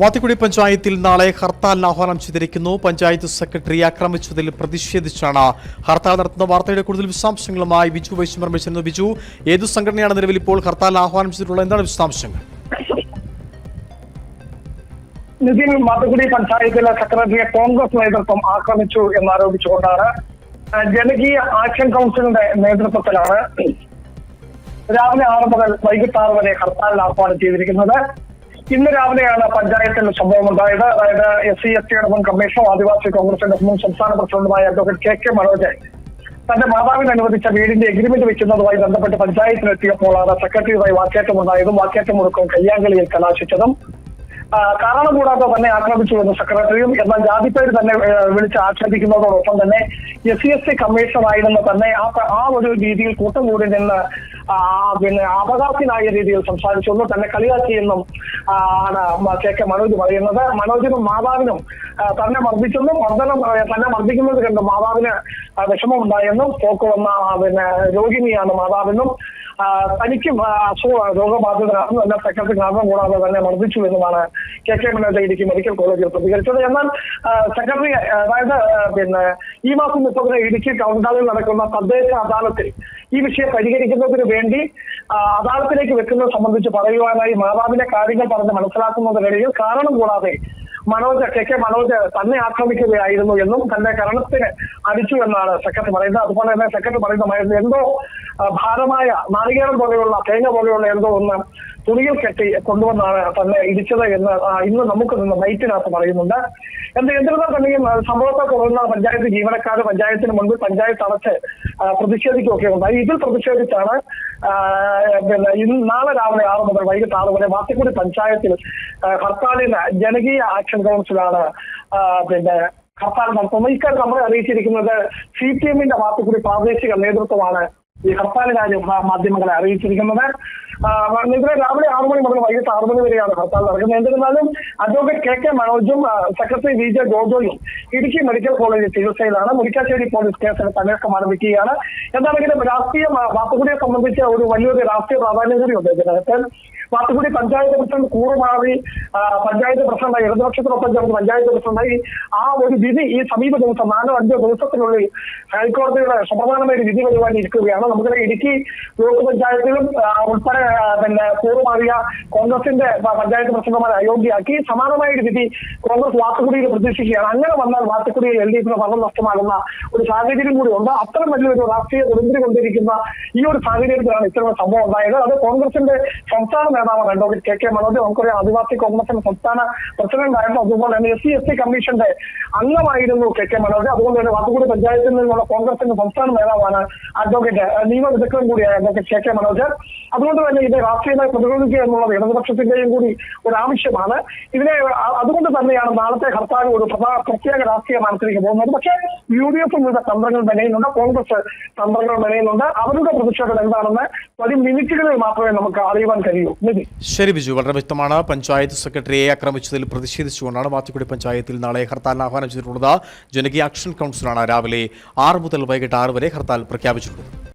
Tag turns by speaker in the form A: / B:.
A: വാത്തിക്കുടി പഞ്ചായത്തിൽ നാളെ ഹർത്താലിന് ആഹ്വാനം ചെയ്തിരിക്കുന്നു. പഞ്ചായത്ത് സെക്രട്ടറി ആക്രമിച്ചതിൽ പ്രതിഷേധിച്ചാണ് ഹർത്താൽ നടത്തുന്ന വാർത്തയുടെ കൂടുതൽ വിശദാംശങ്ങളുമായി ബിജു വൈശ്വർ ബിജു. ഏതു സംഘടനയാണ് നിലവിൽ ഇപ്പോൾ ഹർത്താലിന് ആഹ്വാനം ചെയ്തിട്ടുള്ളത്? എന്താണ് വിശദാംശങ്ങൾ?
B: നിതിൻ മാത്തുക്കുടി പഞ്ചായത്തിലെ സെക്രട്ടറിയെ കോൺഗ്രസ് നേതൃത്വം ആക്രമിച്ചു എന്നാരോപിച്ചുകൊണ്ടാണ് ജനകീയ ആക്ഷൻ കൗൺസിലിന്റെ നേതൃത്വത്തിലാണ് രാവിലെ ആറ് മുതൽ വൈകിട്ട് ആറ് വരെ ഹർത്താലിന് ആഹ്വാനം ചെയ്തിരിക്കുന്നത്. ഇന്ന് രാവിലെയാണ് പഞ്ചായത്തിൽ സംഭവം ഉണ്ടായത് അതായത് എസ് സി എസ് ടിയുടെ മുൻ കമ്മീഷണർ ആദിവാസി കോൺഗ്രസിന്റെ മുൻ സംസ്ഥാന പ്രസിഡന്റുമായ അഡ്വക്കേറ്റ് കെ കെ മനോജ് തന്റെ മാതാവിന് അനുവദിച്ച വീടിന്റെ എഗ്രിമെന്റ് വെക്കുന്നതുമായി ബന്ധപ്പെട്ട് പഞ്ചായത്തിലെത്തിയപ്പോഴാണ് സെക്രട്ടറിയുമായി വാക്കേറ്റം ഉണ്ടായതും വാക്കേറ്റം മുടക്കം കയ്യാങ്കളിയിൽ കലാശിച്ചതും. കാരണം കൂടാതെ തന്നെ ആക്രമിച്ചു വന്ന സെക്രട്ടറിയും എന്നാൽ ജാതിപ്പേര് തന്നെ വിളിച്ച് ആക്ഷേപിക്കുന്നതോടൊപ്പം തന്നെ S C S T commissioner ആയിരുന്ന തന്നെ ആ ആ ഒരു രീതിയിൽ കൂട്ടം കൂടി നിന്ന് പിന്നെ അപകാശിനായ രീതിയിൽ സംസാരിച്ചു. ഒന്നും തന്നെ കളിയാക്കിയെന്നും ആണ് കെ കെ മനോജ് പറയുന്നത്. മനോജിനും മാതാവിനും തന്നെ മർദ്ദിച്ചെന്നും മർദ്ദനം തന്നെ മർദ്ദിക്കുന്നത് കണ്ട് മാതാവിന് വിഷമമുണ്ടായെന്നും പോക്ക് വന്ന പിന്നെ രോഗിണിയാണ് മാതാവെന്നും തനിക്കും അസുഖ രോഗബാധിതരാണെന്നും എല്ലാ സെക്രട്ടറി കാരണം കൂടാതെ തന്നെ മർദ്ദിച്ചു എന്നുമാണ് K K Manoj Idukki medical കോളേജിൽ പ്രതികരിച്ചത്. എന്നാൽ സെക്രട്ടറി അതായത് പിന്നെ ഈ മാസം മുപ്പതിന് ഇടുക്കി ടൗൺ ഹാളിൽ നടക്കുന്ന തദ്ദേശ അദാലത്തിൽ ഈ വിഷയം പരിഹരിക്കുന്നതിന് വേണ്ടി അദാലത്തിലേക്ക് വെക്കുന്നത് സംബന്ധിച്ച് പറയുവാനായി മാതാവിന്റെ കാര്യങ്ങൾ പറഞ്ഞ് മനസ്സിലാക്കുന്നതിനിടയിൽ കാരണം കൂടാതെ മനോജ് കെ കെ മനോജ് തന്നെ ആക്രമിക്കുകയായിരുന്നു എന്നും തന്റെ കരണത്തിന് അടിച്ചു എന്നാണ് സെക്രട്ടറി പറയുന്നത്. അതുപോലെ തന്നെ സെക്രട്ടറി പറയുന്നത് എന്തോ ഭാരമായ നാളികേരം പോലെയുള്ള തേങ്ങ പോലെയുള്ള എന്തോ ഒന്ന് തുണിയിൽ കെട്ടി കൊണ്ടുവന്നാണ് തന്നെ ഇടിച്ചത് എന്ന് ഇന്ന് നമുക്ക് നിന്ന് നൈറ്റിനകത്ത് പറയുന്നുണ്ട്. എന്ത് എന്നിരുന്നാൽ തന്നെയും സംഭവത്തെ തുടർന്ന് പഞ്ചായത്ത് ജീവനക്കാർ പഞ്ചായത്തിന് മുൻപിൽ പഞ്ചായത്ത് അടച്ച് പ്രതിഷേധിക്കുകയൊക്കെ ഉണ്ടായി ഇതിൽ പ്രതിഷേധിച്ചാണ് പിന്നെ ഇന്ന് നാളെ രാവിലെ ആറ് മുതൽ വൈകിട്ട് ആറ് വരെ വാത്തിക്കുടി പഞ്ചായത്തിൽ ഹർത്താലിന് ജനകീയ ആക്ഷൻ കൗൺസിലാണ് ആ, പിന്നെ ഹർത്താൽ നടത്തുന്നത് ഇക്കാര്യം നമ്മളെ അറിയിച്ചിരിക്കുന്നത് സി പി എമ്മിന്റെ ഭാഗത്തുകൂടി പ്രാദേശിക നേതൃത്വമാണ് ഈ ഹർത്താൽ കാര്യം മാധ്യമങ്ങളെ അറിയിച്ചിരിക്കുന്നത്. ഇതിനെ രാവിലെ ആറു മണി മുതൽ വൈകിട്ട് ആറു മണി വരെയാണ് ഹർത്താൽ നടക്കുന്നത്. എന്നിരുന്നാലും അഡ്വക്കേറ്റ് കെ കെ മനോജും സെക്രട്ടറി വി ജെ ജോജോയും ഇടുക്കി മെഡിക്കൽ കോളേജ് ചികിത്സയിലാണ്. മുരിക്കാശ്ശേരി പോലീസ് കേസിന് അന്വേഷണം ആരംഭിക്കുകയാണ് എന്താണെങ്കിലും രാഷ്ട്രീയ വാർത്തകളെ സംബന്ധിച്ച് ഒരു വലിയൊരു രാഷ്ട്രീയ പ്രാധാന്യം കൂടിയുണ്ട് ഇതിനകത്ത് വാത്തുകുടി പഞ്ചായത്ത് പ്രസിഡന്റ് കൂറുമാറി പഞ്ചായത്ത് പ്രസിഡന്റായി ഇടതുപക്ഷത്തിനൊപ്പം ചേർന്ന് പഞ്ചായത്ത് പ്രസിഡന്റായി. ആ ഒരു വിധി ഈ സമീപ ദിവസം നാലോ അഞ്ചോ ദിവസത്തിനുള്ളിൽ ഹൈക്കോടതിയുടെ സുപ്രധാനമായ ഒരു വിധി വരുവാൻ ഇരിക്കുകയാണ്. നമുക്കറിയാം ഇടുക്കി ബ്ലോക്ക് പഞ്ചായത്തിലും ഉൾപ്പെടെ പിന്നെ കൂറുമാറിയ കോൺഗ്രസിന്റെ പഞ്ചായത്ത് പ്രസിഡന്റുമാരെ അയോഗ്യയാക്കി സമാനമായ ഒരു വിധി കോൺഗ്രസ് വാത്തുകുടിയിൽ പ്രതീക്ഷിക്കുകയാണ്. അങ്ങനെ വന്നാൽ വാത്തുകുടിയിൽ എൽ ഡി എഫിന് ഭരണം നഷ്ടമാകുന്ന ഒരു സാഹചര്യം കൂടി ഉണ്ട്. അത്തരം വലിയൊരു രാഷ്ട്രീയ ദുരന്തി കൊണ്ടിരിക്കുന്ന ഈ ഒരു സാഹചര്യത്തിലാണ് ഇത്തരം സംഭവം ഉണ്ടായത്. അത് കോൺഗ്രസിന്റെ സംസ്ഥാന നേതാവാണ് അഡ്വക്കേറ്റ് കെ കെ മനോജ്. നമുക്കറിയാം ആദിവാസി കോൺഗ്രസിന്റെ സംസ്ഥാന പ്രസിഡന്റ് ആയിരുന്നു. അതുപോലെ തന്നെ എസ് സി എസ് ടി കമ്മീഷന്റെ അംഗമായിരുന്നു കെ കെ മനോജ്. അതുകൊണ്ട് തന്നെ വാത്തുകൂടി പഞ്ചായത്തിൽ നിന്നുള്ള കോൺഗ്രസിന്റെ സംസ്ഥാന നേതാവാണ് അഡ്വക്കേറ്റ് ഏഹ്, നിയമ വിദഗ്ധൻ കൂടിയായ അഡ്വക്കേറ്റ് കെ കെ മനോജ്. അതുകൊണ്ട് തന്നെ ഇത് രാഷ്ട്രീയമായി പ്രതിരോധിക്കുക എന്നുള്ളത് ഇടതുപക്ഷത്തിന്റെയും കൂടി ഒരു ആവശ്യമാണ് ഇതിനെ അതുകൊണ്ട് തന്നെയാണ് നാളത്തെ ഹർത്താൽ ഒരു പ്രത്യേക രാഷ്ട്രീയ മാനത്തിലേക്ക് പോകുന്നത്. പക്ഷേ യു ഡി എഫ് വിവിധ തന്ത്രങ്ങൾ മെനയുന്നുണ്ട് കോൺഗ്രസ് തന്ത്രങ്ങൾ മെനയുന്നുണ്ട്. അവരുടെ പ്രതിഷേധം എന്താണെന്ന് വരും മിനിറ്റുകളിൽ മാത്രമേ നമുക്ക് അറിയുവാൻ കഴിയൂ.
A: ശരി ബിജു. വളരെ വ്യക്തമാണ്. പഞ്ചായത്ത് സെക്രട്ടറിയെ ആക്രമിച്ചതിൽ പ്രതിഷേധിച്ചുകൊണ്ടാണ് വാത്തിക്കുടി പഞ്ചായത്തിൽ നാളെ ഹർത്താൽ ആഹ്വാനം ചെയ്തിട്ടുള്ളത്. ജനകീയ ആക്ഷൻ കൗൺസിലാണ് രാവിലെ ആറ് മുതൽ വൈകിട്ട് ആറ് വരെ ഹർത്താൽ പ്രഖ്യാപിച്ചിട്ടുള്ളത്.